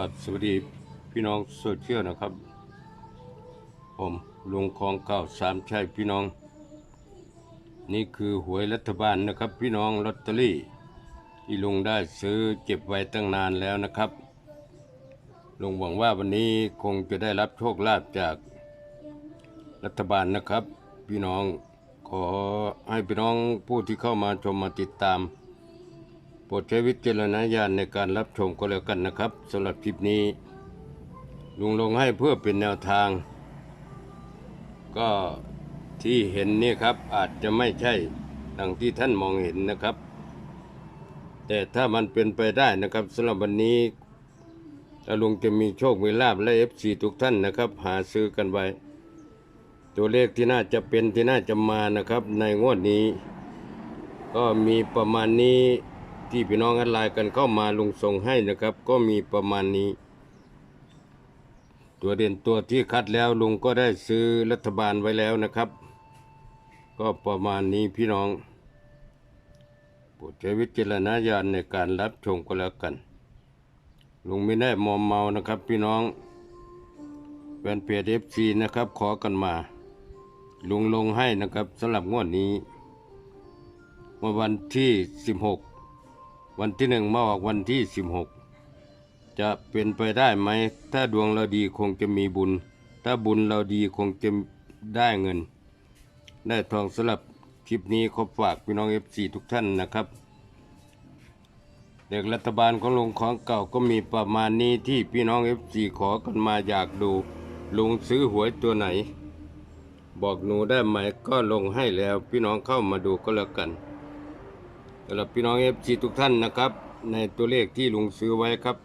สวัสดีพี่น้องโซเชียลนะครับ ผมลุงของเก่าสามชัยพี่น้อง นี่คือหวยรัฐบาลนะครับ พี่น้องลอตเตอรี่ ที่ลุงได้ซื้อเก็บไว้ตั้งนานแล้วนะครับลุงหวังว่าวันนี้คงจะได้รับโชคลาภจากรัฐบาลนะครับ พี่น้องขอให้พี่น้องผู้ที่เข้ามาชมมาติดตาม ปรดใช้วิจารณญาณในการรับชมก็แล้วกันนะครับสำหรับคลิปนี้ ลุงลงให้เพื่อเป็นแนวทาง ก็ที่เห็นนี่ครับอาจจะไม่ใช่ดังที่ท่านมองเห็นนะครับ แต่ถ้ามันเป็นไปได้นะครับสำหรับวันนี้ถ้าลุงจะมีโชค มีลาบและเอฟซีทุกท่านนะครับ หาซื้อกันไว้ ตัวเลขที่น่าจะเป็นที่น่าจะมานะครับ ในงวดนี้ ก็มีประมาณนี้ ที่พี่น้องออนไลน์กันเข้ามาลุงส่งให้นะครับ ก็มีประมาณนี้ ตัวเด่นตัวที่คัดแล้วลุงก็ได้ซื้อรัฐบาลไว้แล้วนะครับ ก็ประมาณนี้พี่น้องโปรดใช้วิจารณญาณในการรับชมก็แล้วกันลุงไม่ได้มอมเมานะครับ พี่น้องแฟนเพจเอฟซีนะครับ ขอกันมา ลุงลงให้นะครับสำหรับงวดนี้เมื่อวันที่ 16 วันที่หนึ่งมาออกวันที่16จะเป็นไปได้ไหม ถ้าดวงเราดีคงจะมีบุญ ถ้าบุญเราดีคงจะได้เงิน ได้ทองสำหรับคลิปนี้ขอฝากพี่น้องเอฟซีทุกท่านนะครับ เด็กรัฐบาลของลุงของเก่าก็มีประมาณนี้ที่พี่น้องเอฟซีขอกันมาอยากดูลุงซื้อหวยตัวไหน บอกหนูได้ไหมก็ลงให้แล้วพี่น้องเข้ามาดูก็แล้วกัน สำหรับพี่น้องเอฟซีทุกท่านนะครับ ในตัวเลขที่ลุงซื้อไว้ครับ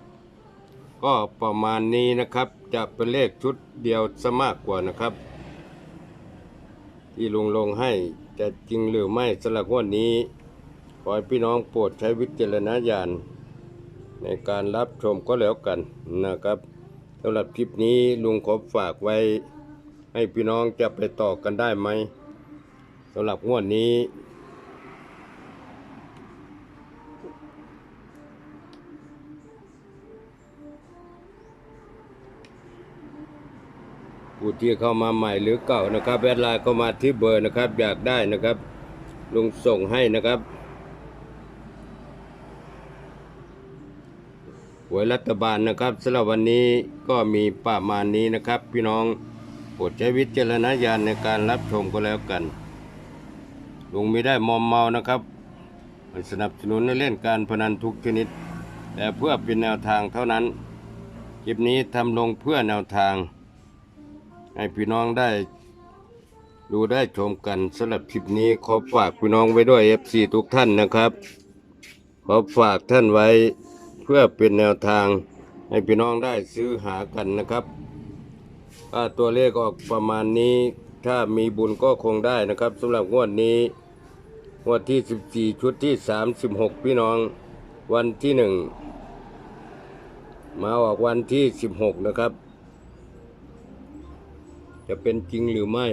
ก็ประมาณนี้นะครับ จะเป็นเลขชุดเดียวซะมากกว่านะครับ ที่ลุงลงให้จะจริงหรือไม่สำหรับวันนี้ขอให้พี่น้องโปรดใช้วิจารณญาณในการรับชมก็แล้วกันนะครับสำหรับคลิปนี้ลุงขอฝากไว้ ให้พี่น้องจะไปต่อกันได้ไหมสำหรับงวดนี้ ที่เข้ามาใหม่หรือเก่านะครับแอดไลน์เข้ามาที่เบอร์นะครับ อยากได้นะครับลุงส่งให้นะครับหวยรัฐบาลนะครับสำหรับวันนี้ก็มีประมาณนี้นะครับ พี่น้องโปรดใช้วิจารณญาณในการรับชมก็แล้วกันลุงไม่ได้มอมเมานะครับสนับสนุนในเล่นการพนันทุกชนิด แต่เพื่อเป็นแนวทางเท่านั้นคลิปนี้ทำลงเพื่อแนวทาง ให้พี่น้องได้ ดูได้ชมกันสำหรับคลิปนี้ขอฝากพี่น้องไว้ด้วย FC ทุกท่านนะครับ ขอฝากท่านไว้เพื่อเป็นแนวทาง ให้พี่น้องได้ซื้อหากันนะครับถ้าตัวเลขออกประมาณนี้ ถ้ามีบุญก็คงได้นะครับสำหรับงวดนี้งวดที่ 14 ชุดที่ 36 พี่น้องวันที่หนึ่งมาออกวันที่ 16 นะครับ จะเป็นจริงหรือไม่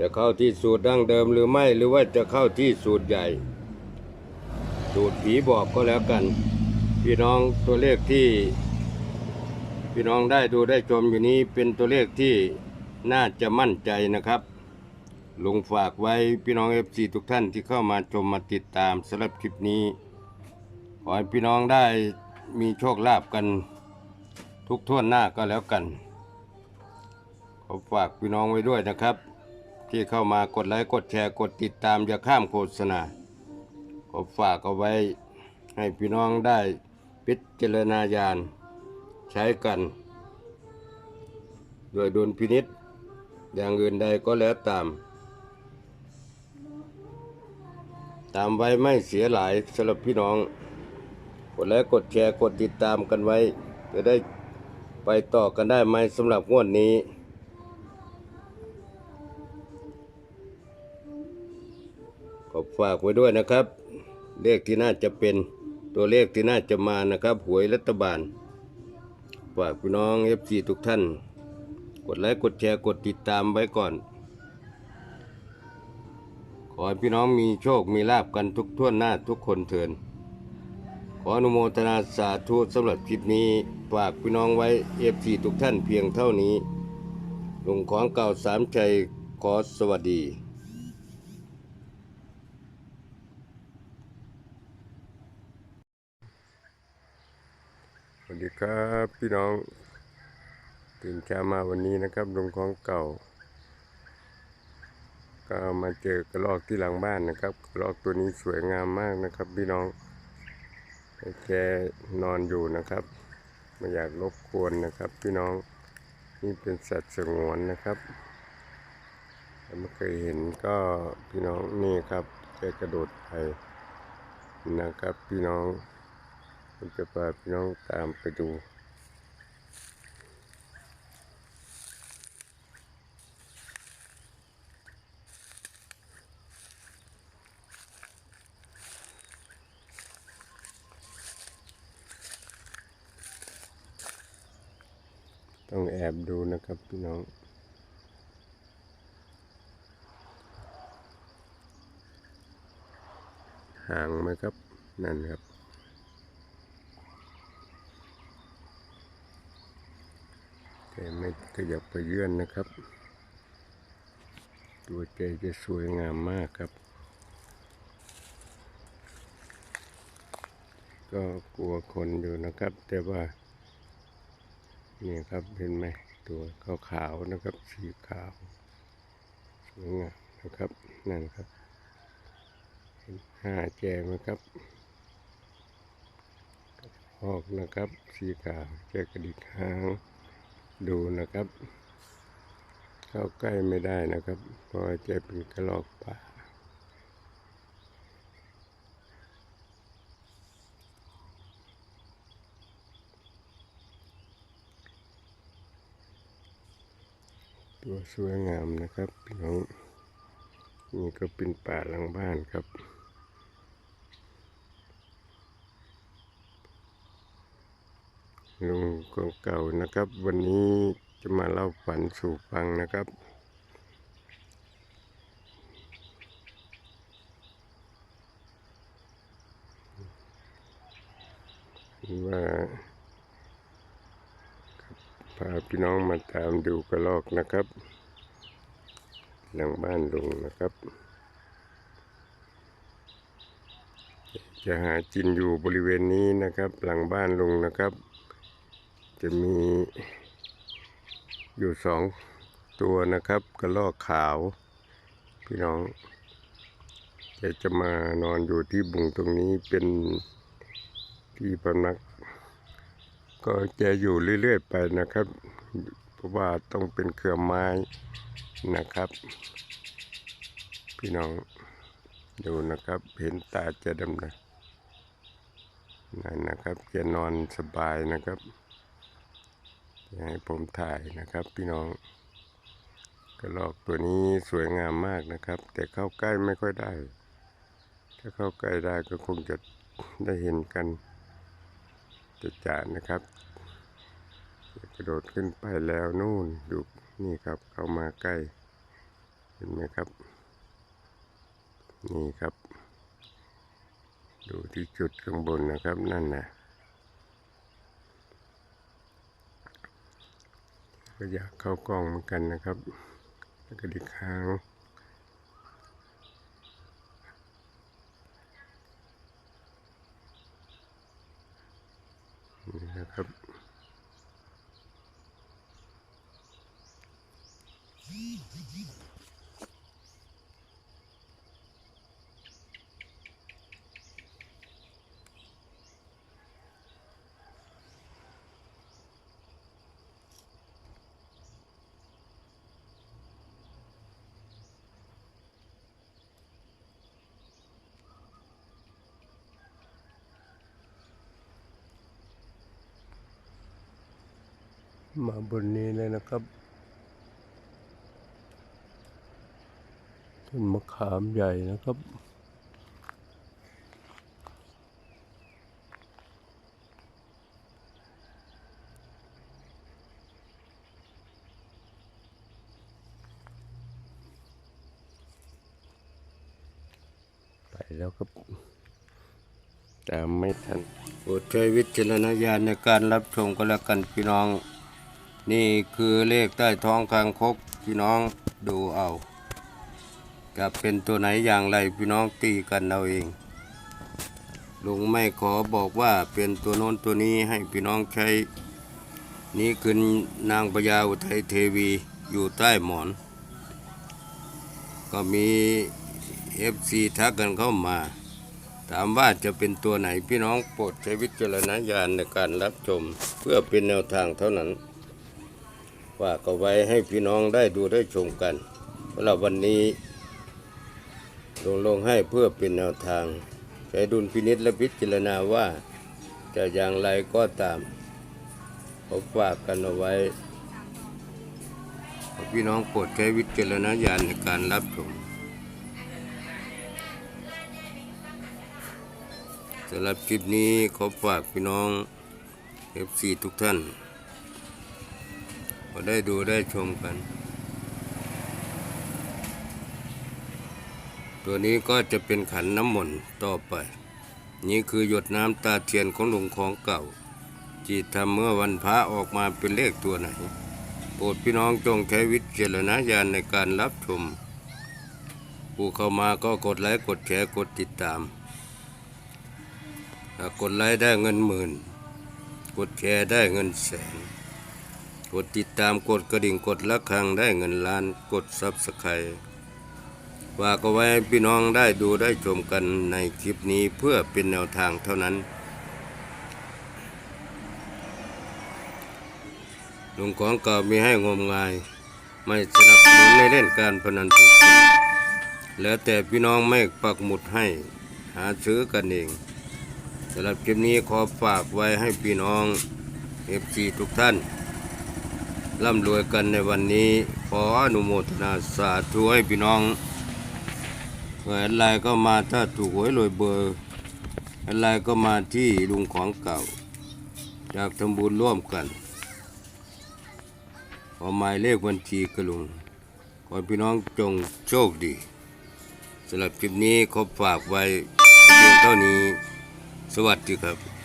จะเข้าที่สูตรดั้งเดิมหรือไม่หรือว่าจะเข้าที่สูตรใหญ่ สูตรผีบอกก็แล้วกัน พี่น้องตัวเลขที่ พี่น้องได้ดูได้ชมอยู่นี้เป็นตัวเลขที่น่าจะมั่นใจนะครับลงฝากไว้พี่น้องเอฟซีทุกท่านที่เข้ามาชมมาติดตามสำหรับคลิปนี้ ขอให้พี่น้องได้มีโชคลาภกันทุกท่วนหน้าก็แล้วกัน ขอฝากพี่น้องไว้ด้วยนะครับ ที่เข้ามากดไลค์กดแชร์กดติดตามอย่าข้ามโฆษณาขอฝากเอาไว้ให้พี่น้องได้พิจารณาญาณ ใช้กัน โดยดุลพินิษอย่างอื่นใดก็แล้วตาม ตามไว้ไม่เสียหลายสำหรับพี่น้อง กดไลค์กดแชร์กดติดตามกันไว้ จะได้ไปต่อกันได้ไหมสำหรับงวดนี้ ขอฝากไว้ด้วยนะครับ เลขที่น่าจะเป็นตตัวเลขที่น่าจะมานะครับ หวยรัฐบาล ฝากพี่น้องเอฟซีทุกท่าน กดไลค์กดแชร์กดติดตามไว้ก่อน ขอให้พี่น้องมีโชคมีลาบกันทุกท่วหน้าทุกคนเถินขออนุโมทนาสาธุสำหรับคลิปนี้ฝากพี่น้องไว้เอฟซีทุกท่านเพียงเท่านี้ลุงของเก่าสามใจขอสวัสดี วัสดีครับพี่น้องตื่นเช้ามาวันนี้นะครับลงของเก่า ก็มาเจอกระรอกที่หลังบ้านนะครับกระรอกตัวนี้สวยงามมากนะครับ พี่น้องแกนอนอยู่นะครับไม่อยากรบกวนนะครับ พี่น้องนี่เป็นสัตว์สงวนนะครับแต่ไม่เคยเห็นก็พี่น้องนี่ครับแกกระโดดไปนะครับ พี่น้อง ผมจะพาพี่น้องตามไปดู ต้องแอบดูนะครับพี่น้องห่างไหมครับ นั่นครับ แต่ไม่ขยับไปเยื่อนนะครับ ตัวใจจะสวยงามมากครับ ก็กลัวคนอยู่นะครับ แต่ว่า นี่ครับเห็นไหมตัวขาวๆนะครับ สีขาวสวยงามนะครับ นั่นครับเห็นห้าแจมครับออกนะครับ สีขาวแจกระดิกหาง ดูนะครับ เข้าใกล้ไม่ได้นะครับ เพราะว่าแจเป็นกระรอกป่าตัวสวยงามนะครับพี่น้องนี่ก็เป็นป่าหลังบ้านครับ ลุงของเก่านะครับ วันนี้จะมาเล่าฝันสู่ฟังนะครับ ว่าพาพี่น้องมาตามดูกระลอกนะครับ หลังบ้านลุงนะครับ จะหากินอยู่บริเวณนี้นะครับ หลังบ้านลุงนะครับ จะมีอยู่สองตัวนะครับกระลอกขาว พี่น้องแกจะมานอนอยู่ที่บุงตรงนี้เป็นที่พำนัก ก็จะอยู่เรื่อยๆไปนะครับ เพราะว่าต้องเป็นเครือไม้นะครับ พี่น้องดูนะครับเห็นตาจะดำนะนั่นนะครับจะนอนสบายนะครับ ให้ผมถ่ายนะครับ พี่น้องกระรอกตัวนี้สวยงามมากนะครับ แต่เข้าใกล้ไม่ค่อยได้ ถ้าเข้าใกล้ได้ก็คงจะได้เห็นกันจะจ่านะครับกระโดดขึ้นไปแล้วนู่นดูนี่ครับเข้ามาใกล้เห็นไหมครับ นี่ครับ ดูที่จุดข้างบนนะครับนั่นนะ ก็อยากเข้ากล้องเหมือนกันนะครับ แล้วก็ดิค้างนี่นะครับม มาบนนี้เลยนะครับต้นมะขามใหญ่นะครับ ไปแล้วครับแต่ไม่ทันโปรดใช้วิจารณญาณในการรับชมก็แล้วกันพี่น้อง นี่คือเลขใต้ท้องคางคกพี่น้องดูเอาจะเป็นตัวไหนอย่างไรพี่น้องตีกันเอาเองลุงไม่ขอบอกว่าเป็นตัวโน้นตัวนี้ให้พี่น้องใช้ นี่คือนางพญาอุทัยเทวีอยู่ใต้หมอน ก็มีเอฟซีทักกันเข้ามา ถามว่าจะเป็นตัวไหนพี่น้องโปรดใช้วิจารณญาณในการรับชม เพื่อเป็นแนวทางเท่านั้น ว่าก็ไว้ให้พี่น้องได้ดูได้ชมกันเพราะเราวันนี้ ลงลงให้เพื่อเป็นแนวทาง ใช้ดุลพินิษและพิจารณาว่า จะอย่างไรก็ตามขอฝากกันเอาไว้ พี่น้องโปรดใช้วิจารณญาณในการรับชมสำหรับคลิปนี้ขอฝากพี่น้องเอฟซีทุกท่าน ก็ได้ดูได้ชมกัน ตัวนี้ก็จะเป็นขันน้ำมนต์ต่อไป นี่คือหยดน้ำตาเทียนของหลวงของเก่าจีทำเมื่อวันพระออกมาเป็นเลขตัวไหน โปรดพี่น้องจงใช้วิจารณญาณในการรับชม ผู้เข้ามาก็กดไลค์กดแชร์กดติดตามกดไลค์ได้เงินหมื่น กดแชร์ได้เงินแสน กดติดตามกดกระดิ่งกดละครังได้เงินล้านกดซับสไครต์ฝากเอาไว้พี่น้องได้ดูได้ชมกันในคลิปนี้เพื่อเป็นแนวทางเท่านั้นลุงของเก่ามีให้งมงาย ไม่สนับสนุนในเล่นการพนันทุกชนแล้วแต่พี่น้องไม่ปักหมุดให้หาซื้อกันเองสำหรับคลิปนี้ขอฝากไว้ให้พี่น้องเอฟซีทุกท่าน ร่ำรวยกันในวันนี้ ขออนุโมทนาสาธุให้พี่น้องแหวนลายก็มาถ้าถูกหวยรวยเบอร์แหวนลายก็มาที่ลุงของเก่าจากทำบุญร่วมกัน ขอหมายเลขบัญชีกระลุง ขอพี่น้องจงโชคดีสำหรับคลิปนี้ขอฝากไว้เพียงเท่านี้ สวัสดีครับ